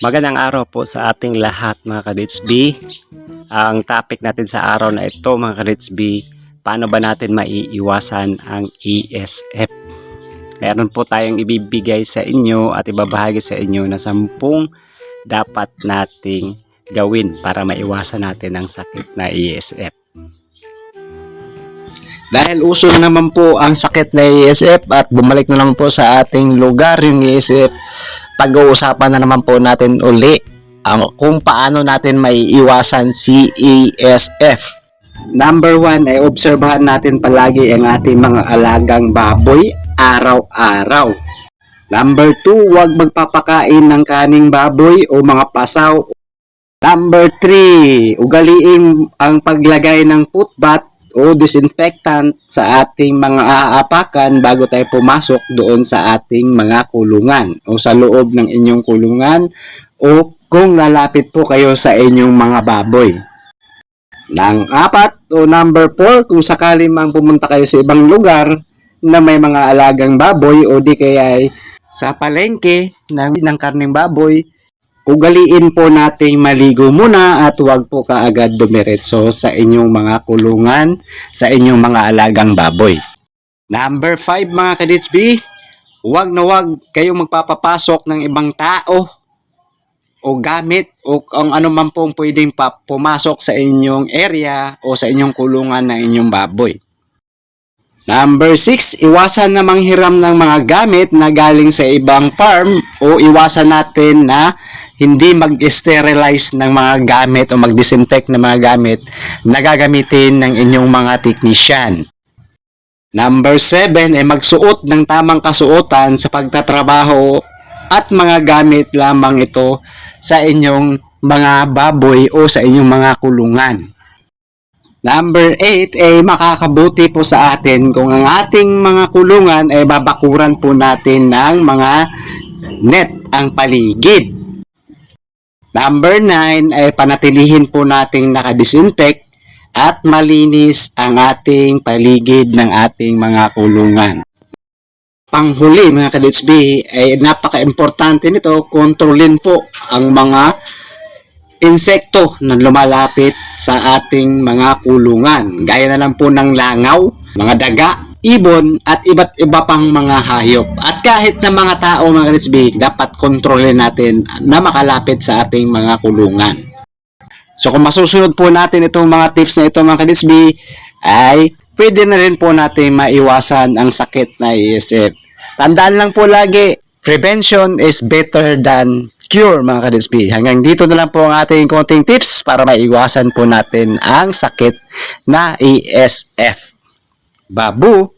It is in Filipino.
Magandang araw po sa ating lahat mga kadits B. Ang topic natin sa araw na ito mga kadits B, paano ba natin maiiwasan ang ESF? Meron po tayong ibibigay sa inyo at ibabahagi sa inyo na sampung dapat nating gawin para maiwasan natin ang sakit na ESF. Dahil uso na naman po ang sakit na ESF at bumalik na naman po sa ating lugar yung ESF, pag-uusapan na naman po natin uli ang kung paano natin may iwasan si ESF. Number one ay obserbahan natin palagi ang ating mga alagang baboy araw-araw. Number two, huwag magpapakain ng kaning baboy o mga pasaw. Number three, ugaliin ang paglagay ng putbat o disinfectant sa ating mga aapakan bago tayo pumasok doon sa ating mga kulungan o sa loob ng inyong kulungan o kung lalapit po kayo sa inyong mga baboy. Nang apat o number 4, kung sakali mang pumunta kayo sa ibang lugar na may mga alagang baboy o di kaya ay sa palengke ng, ng karning baboy, ugaliin po nating maligo muna at huwag po kaagad dumiretso sa inyong mga kulungan, sa inyong mga alagang baboy. Number 5 mga kadits B, huwag na huwag kayong magpapapasok ng ibang tao o gamit o kung ano man pong pwedeng pumasok sa inyong area o sa inyong kulungan ng inyong baboy. Number 6, iwasan na manghiram ng mga gamit na galing sa ibang farm o iwasan natin na hindi mag-sterilize ng mga gamit o mag-disinfect ng mga gamit na gagamitin ng inyong mga technician. Number 7 ay magsuot ng tamang kasuotan sa pagtatrabaho at mga gamit lamang ito sa inyong mga baboy o sa inyong mga kulungan. Number 8 ay makakabuti po sa atin kung ang ating mga kulungan ay babakuran po natin ng mga net ang paligid. Number 9 ay panatilihin po nating nakadisinfect at malinis ang ating paligid ng ating mga kulungan. Panghuli mga kadits B ay napaka-importante nito, kontrolin po ang mga insekto na lumalapit sa ating mga kulungan. Gaya na lang po ng langaw, mga daga, ibon, at iba't iba pang mga hayop. At kahit na mga tao, mga Ritsby, dapat kontrolin natin na makalapit sa ating mga kulungan. So kung masusunod po natin itong mga tips na ito mga kadisbi, ay pwede na rin po natin maiwasan ang sakit na ESF. Tandaan lang po lagi, prevention is better than cure mga kadisbi. Hanggang dito na lang po ang ating konting tips para maiwasan po natin ang sakit na ESF. Babu!